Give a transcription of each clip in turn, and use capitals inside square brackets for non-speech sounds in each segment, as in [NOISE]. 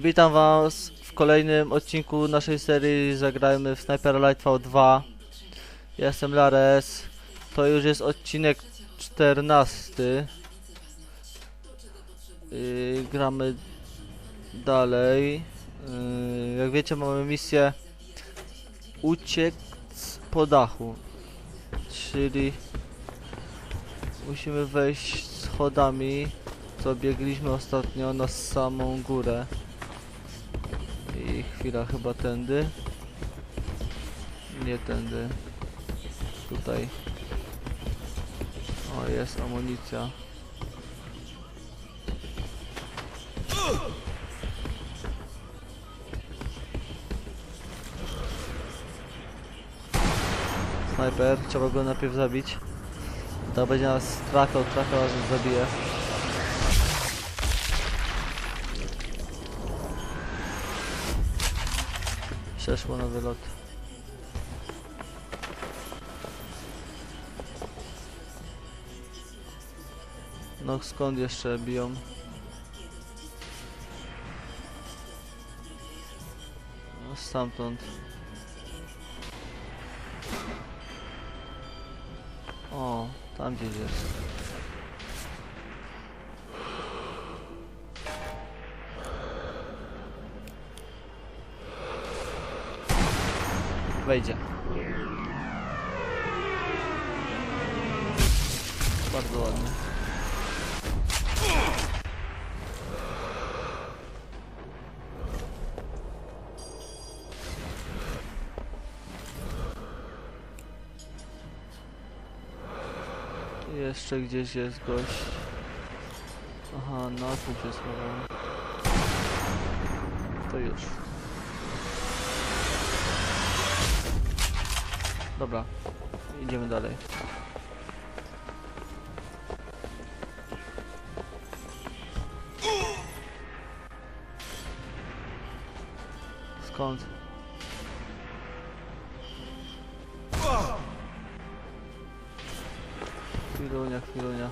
Witam was w kolejnym odcinku naszej serii Zagrajmy w Sniper Light V2 Ja Jestem Lares. To już jest odcinek 14 yy, Gramy dalej. Yy, Jak wiecie mamy misję Uciec po dachu. Czyli Musimy wejść schodami co biegliśmy ostatnio na samą górę i chwila chyba tędy. Nie tędy. Tutaj. O jest amunicja. Snajper trzeba go najpierw zabić. To będzie nas trafiał, trafiał aż zabije Przeszło na wylot. No skąd jeszcze biją? No stamtąd. O, tam gdzieś jest. Wejdzie. Bardzo ładnie. Jeszcze gdzieś jest gość. Aha, no tu się schował. To już. Dobra, idziemy dalej. Skąd? Chwilunia, chwilunia.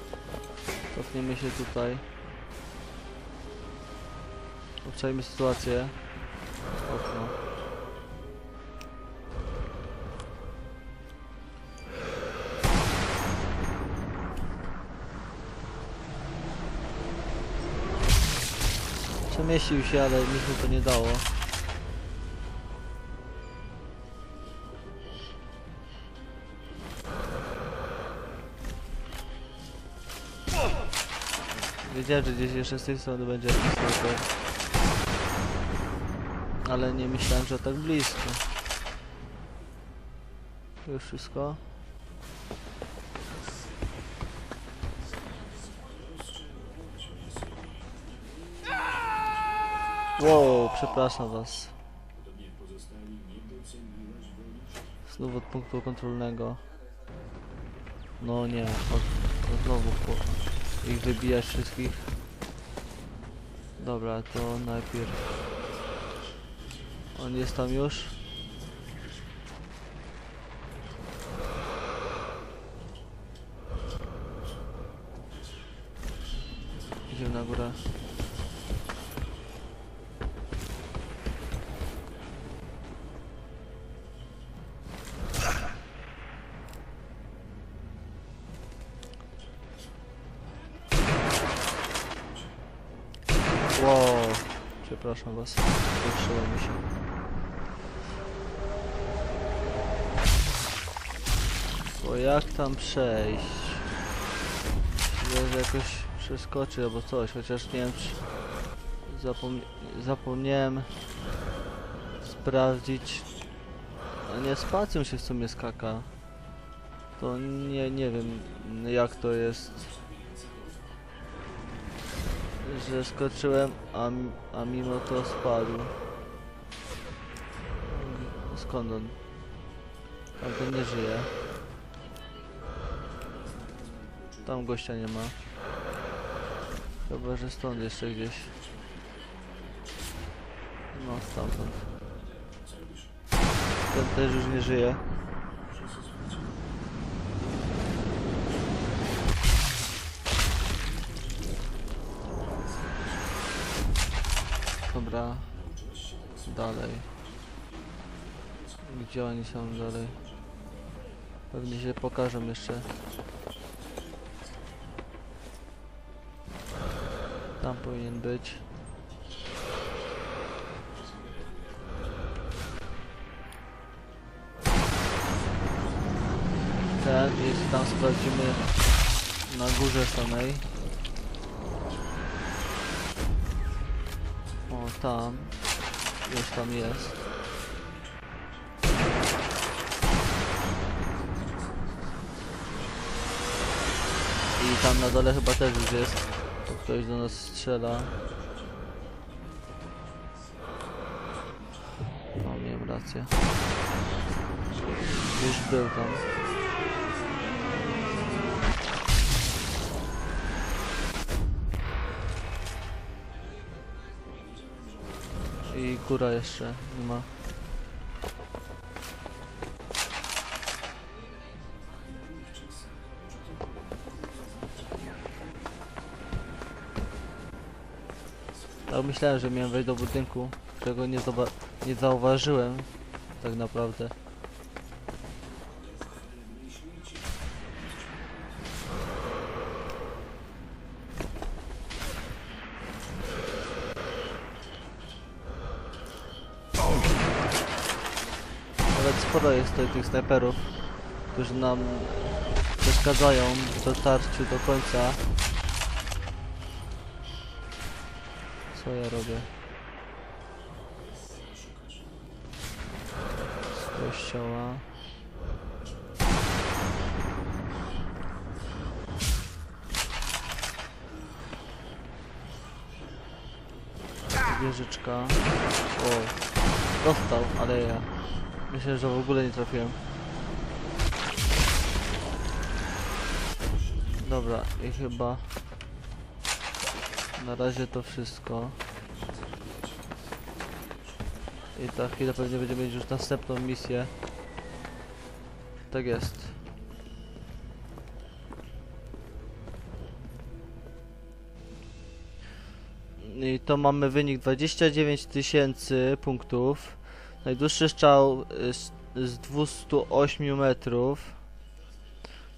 Cofniemy się tutaj. Obczajmy sytuację. Okno. Przemieścił się, ale nic mu to nie dało. Wiedziałem, że gdzieś jeszcze z tej strony będzie jakiś sniper. Ale nie myślałem, że tak blisko. Już wszystko? Wow, przepraszam was. Znów od punktu kontrolnego. No nie, od, od znowu po, ich wybijać wszystkich. Dobra, to najpierw. On jest tam już. Przepraszam was, zatrzymało mi się. Bo jak tam przejść? Myślę, że jakoś przeskoczy albo coś, chociaż nie wiem czy zapomnie zapomniałem sprawdzić. A nie spacją się w sumie skaka. To nie, nie wiem jak to jest że skoczyłem, a, a mimo to spadł. Skąd on? Tam nie żyje. Tam gościa nie ma. Chyba, że stąd jeszcze gdzieś. No, stamtąd. Ten też już nie żyje. Dobra. Dalej. Gdzie oni są dalej? Pewnie się pokażą jeszcze. Tam powinien być. Ten, jeśli tam sprawdzimy na górze samej. Tam. Już tam jest. I tam na dole chyba też już jest. To ktoś do nas strzela. O, miałem rację. Już był tam. I góra jeszcze nie ma. Tak myślałem, że miałem wejść do budynku, którego nie, nie zauważyłem tak naprawdę. Sporo jest tutaj tych snajperów, którzy nam przeszkadzają w dotarciu do końca. Co ja robię? Z kościoła. Wieżyczka. O, dostał, ale ja. Myślę, że w ogóle nie trafiłem. Dobra, i chyba na razie to wszystko. I za chwilę pewnie będziemy mieć już następną misję. Tak jest. I to mamy wynik 29 tysięcy punktów. Najdłuższy strzał y, z, z 208 metrów.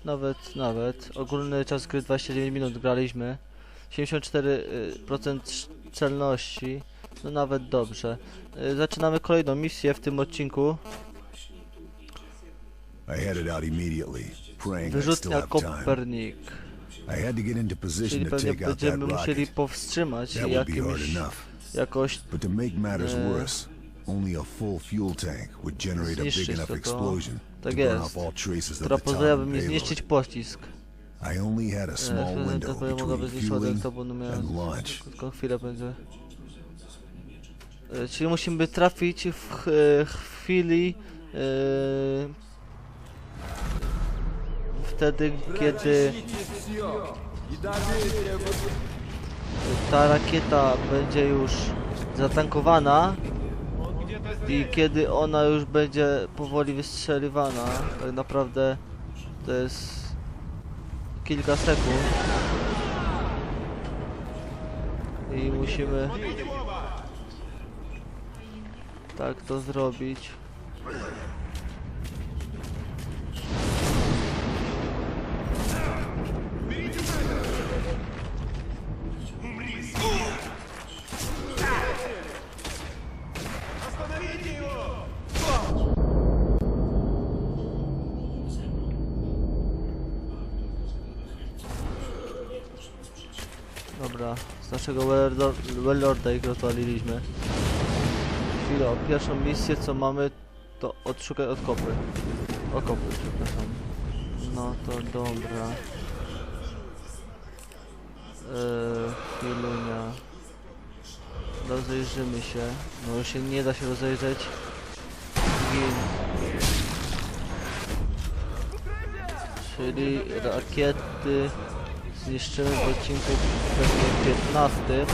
Nawet, nawet. Ogólny czas gry 29 minut graliśmy. 74% sz- celności. No nawet dobrze. Y, Zaczynamy kolejną misję w tym odcinku. Wyrzutnia. Kopernik. Czyli pewnie będziemy musieli powstrzymać jakimś, jakoś only a full fuel tank would generate a big enough explosion to tak burn jest. off all traces of the payload. zniszczyć pocisk. I only had a small E, window powiem, mogłaby between fueling no and launch. chwilę będzie. E, Czyli musimy trafić w e, chwili wtedy, kiedy ta rakieta będzie już zatankowana i kiedy ona już będzie powoli wystrzeliwana, tak naprawdę to jest kilka sekund i musimy tak to zrobić. Naszego Wellorda- ich rozwaliliśmy. Chwilę, pierwszą misję co mamy to odszukaj odkopy. Okopy, przepraszam. No to dobra. Eee, chwilunia. Rozejrzymy się. No już się nie da się rozejrzeć. Gin. Czyli rakiety zniszczymy w odcinku pewnie 15.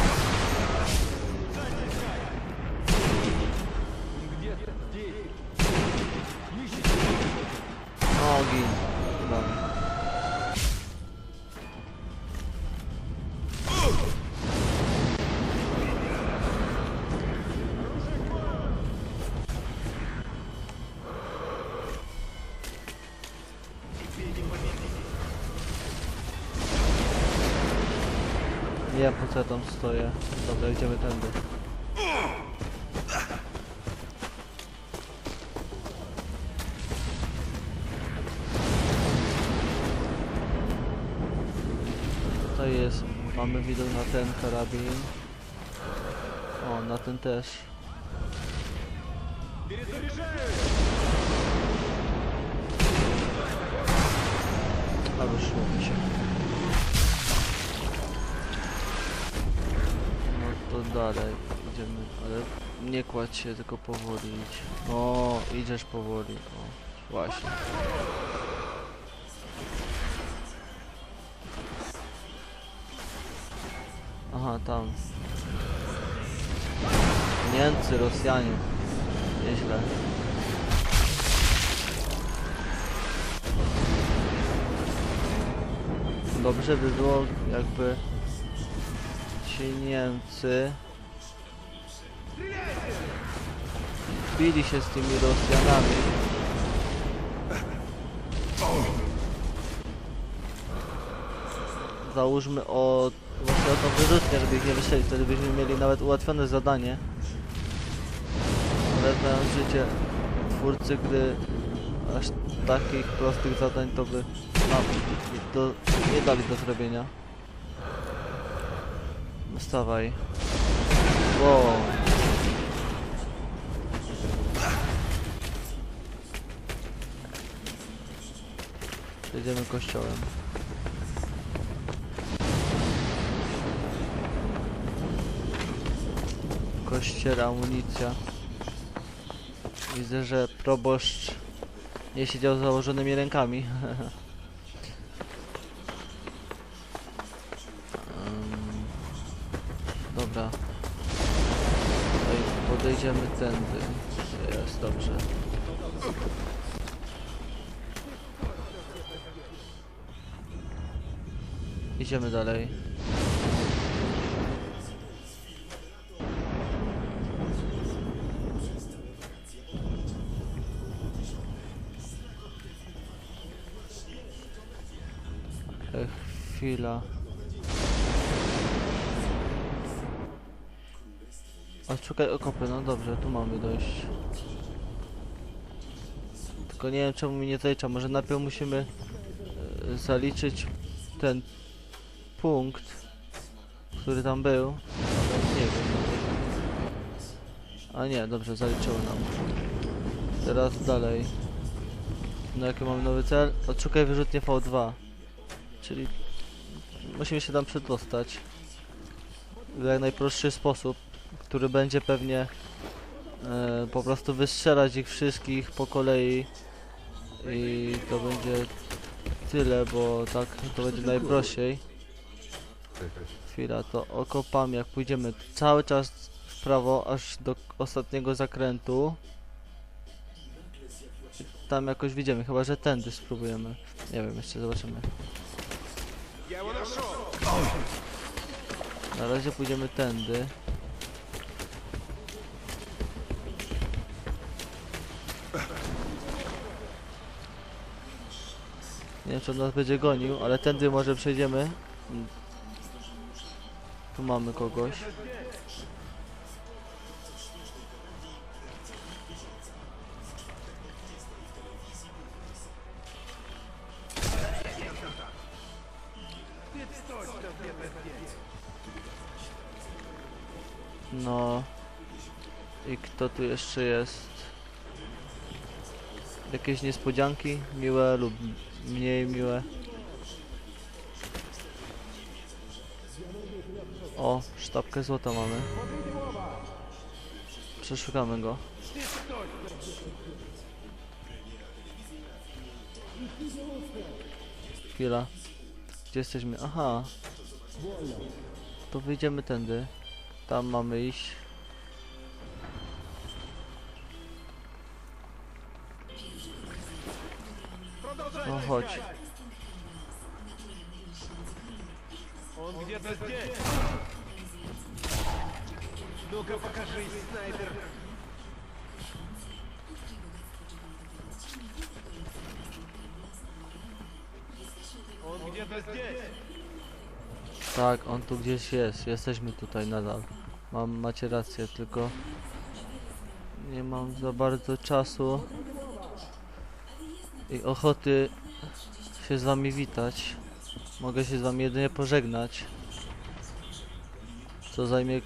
Wiem po co ja tam stoję. Dobra, idziemy tędy. Tutaj jest, mamy widok na ten karabin. O, na ten też. A wyszło mi się. Dalej idziemy, ale nie kładź się, tylko powoli idź. O, idziesz powoli, o, właśnie. Aha, tam. Niemcy, Rosjanie. Nieźle. Dobrze by było, jakby ci Niemcy bili się z tymi Rosjanami. Załóżmy o właśnie o tą wyrzutnię, żeby ich nie wystrzelić, wtedy byśmy mieli nawet ułatwione zadanie. Ale życie twórcy gry aż takich prostych zadań to by nam do, nie dali do zrobienia. Wstawaj. Wow. Jedziemy kościołem. W kościele amunicja. Widzę, że proboszcz nie siedział z założonymi rękami. [LAUGHS] Dobra. Podejdziemy tędy. Jest dobrze. Idziemy dalej. E, chwila. A szukaj okopy, no dobrze, tu mamy dojść. Tylko nie wiem czemu mi nie zalicza, może najpierw musimy e, zaliczyć ten punkt, który tam był. Nie wiem. A nie, dobrze, zaliczyło nam. Teraz dalej. No jaki mamy nowy cel? Odszukaj wyrzutnie V2. Czyli musimy się tam przedostać w jak najprostszy sposób, który będzie pewnie e, po prostu wystrzelać ich wszystkich po kolei i to będzie tyle, bo tak to będzie najprościej. Chwila, to okopamy jak pójdziemy cały czas w prawo aż do ostatniego zakrętu. Tam jakoś widzimy, chyba że tędy spróbujemy. Nie wiem, jeszcze zobaczymy. Na razie pójdziemy tędy. Nie wiem, czy on nas będzie gonił, ale tędy może przejdziemy. Tu mamy kogoś. No. I kto tu jeszcze jest? Jakieś niespodzianki? Miłe lub mniej miłe? O, sztabkę złota mamy. Przeszukamy go. Chwila. Gdzie jesteśmy? Aha. To wyjdziemy tędy. Tam mamy iść. No chodź. Он где-то здесь. Ну-ка покажись, снайпер. Он где-то здесь. Tak, on tu gdzieś jest. Jesteśmy tutaj nadal. Mam, macie rację, tylko nie mam za bardzo czasu i ochoty się z wami witać. Mogę się z wami jedynie pożegnać. Co zajmie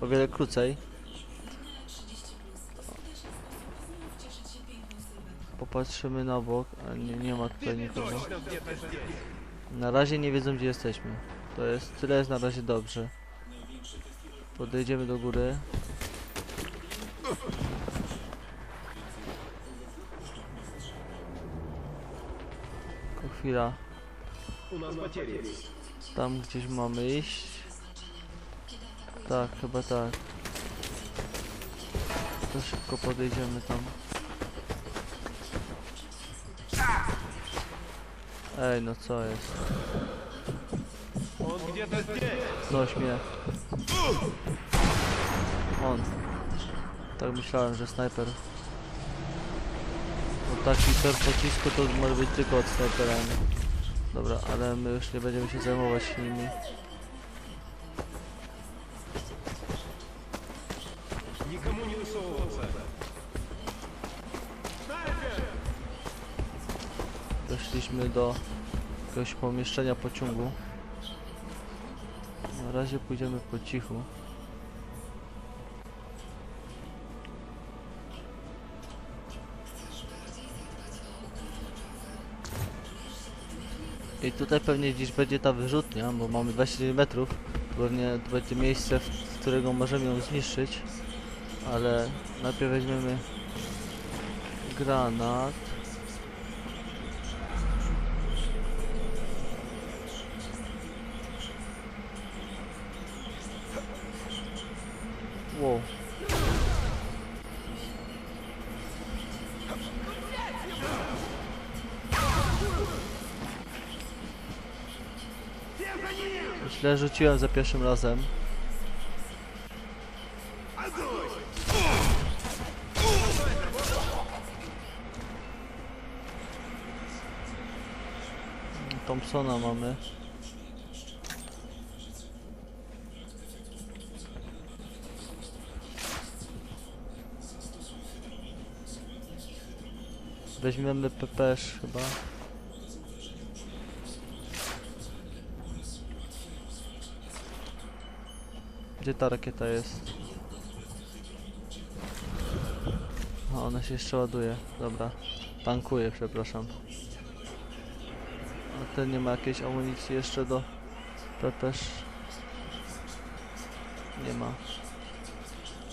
o wiele krócej. Popatrzymy na bok, ale nie, nie ma tutaj nikogo. Na razie nie wiedzą gdzie jesteśmy. To jest tyle jest na razie dobrze. Podejdziemy do góry. Tylko chwila. U nas Tam gdzieś mamy iść. Tak, chyba tak. To szybko podejdziemy tam. Ej, no co jest? On gdzie to jest mnie. On. Tak myślałem, że snajper. Bo taki ter pocisku to może być tylko od snajpera. Nie? Dobra, ale my już nie będziemy się zajmować nimi. Nikomu nie. Doszliśmy do jakiegoś pomieszczenia pociągu. Na razie pójdziemy po cichu. I tutaj pewnie gdzieś będzie ta wyrzutnia, bo mamy 29 metrów. Pewnie to będzie miejsce, w którego możemy ją zniszczyć. Ale najpierw weźmiemy granat. Źle rzuciłem za pierwszym razem. Thompsona mamy. Weźmiemy pepesz chyba. Gdzie ta rakieta jest? A ona się jeszcze ładuje. Dobra. Tankuje, przepraszam. A ten nie ma jakiejś amunicji jeszcze do pepesz. Nie ma.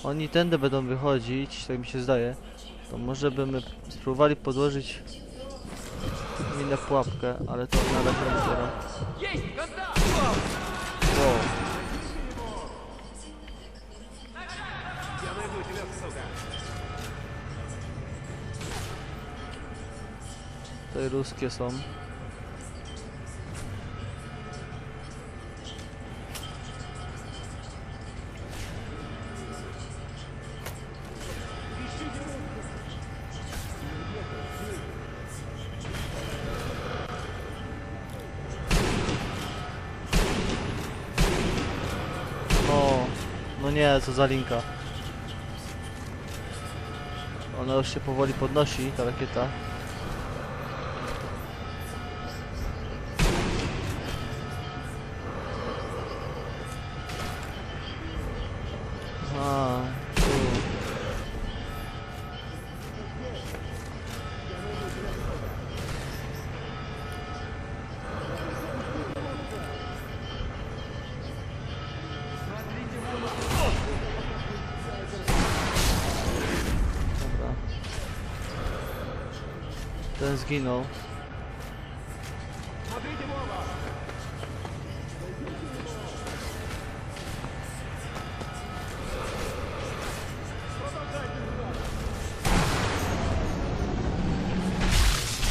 Oni tędy będą wychodzić, tak mi się zdaje. To może byśmy spróbowali podłożyć minę pułapkę, ale to na razie nie. Wow. Ruskie są. O, no co za linka. Ona już się powoli podnosi, ta rakieta. Ten zginął.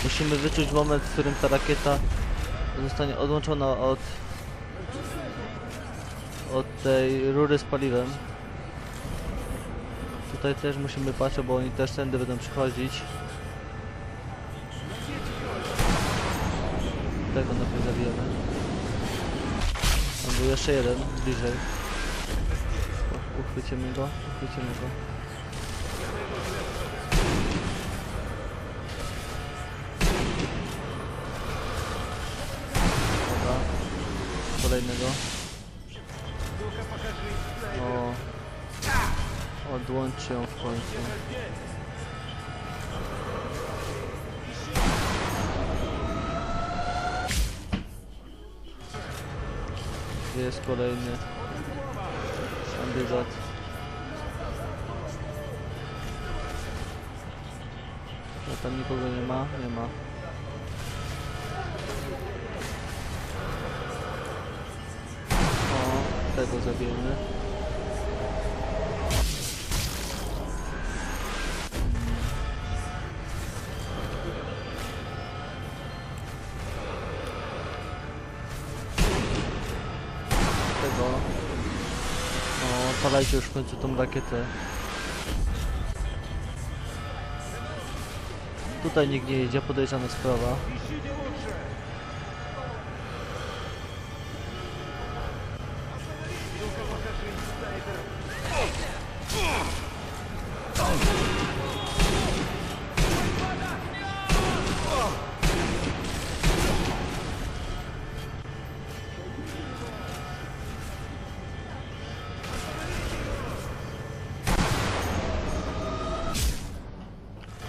Musimy wyczuć moment, w którym ta rakieta zostanie odłączona od od tej rury z paliwem. Tutaj też musimy patrzeć, bo oni też tędy będą przychodzić. Najpierw zabijemy. był jeszcze jeden, bliżej. Uchwycimy go, uchwycimy go. Dobra. Kolejnego. O. Odłączy ją w końcu. Jest kolejny kandydat? No tam nikogo nie ma? Nie ma. O, tego zabijemy. O, odpalajcie już w końcu tą rakietę. Tutaj nikt nie jedzie, podejrzana sprawa.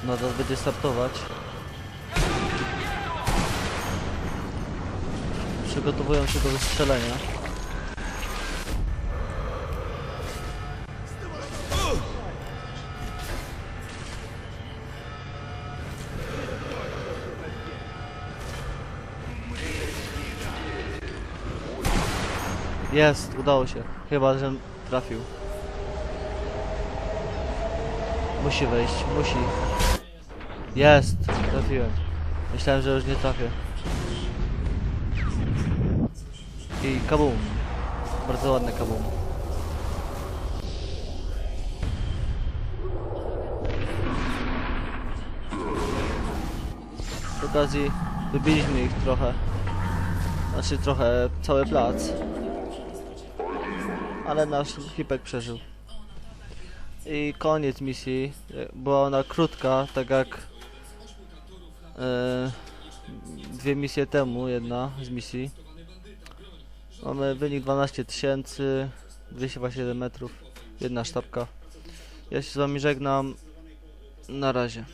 No teraz będzie startować. Przygotowują się do wystrzelenia. Jest, udało się. Chyba, że trafił. Musi wejść, musi. Jest, trafiłem. Myślałem, że już nie trafię. I kabum. Bardzo ładny kabum. Z okazji wybiliśmy ich trochę. Znaczy trochę cały plac. Ale nasz hipek przeżył. I koniec misji. Była ona krótka, tak jak dwie misje temu, jedna z misji. Mamy wynik 12 tysięcy, 227 metrów, jedna sztabka. Ja się z wami żegnam. Na razie.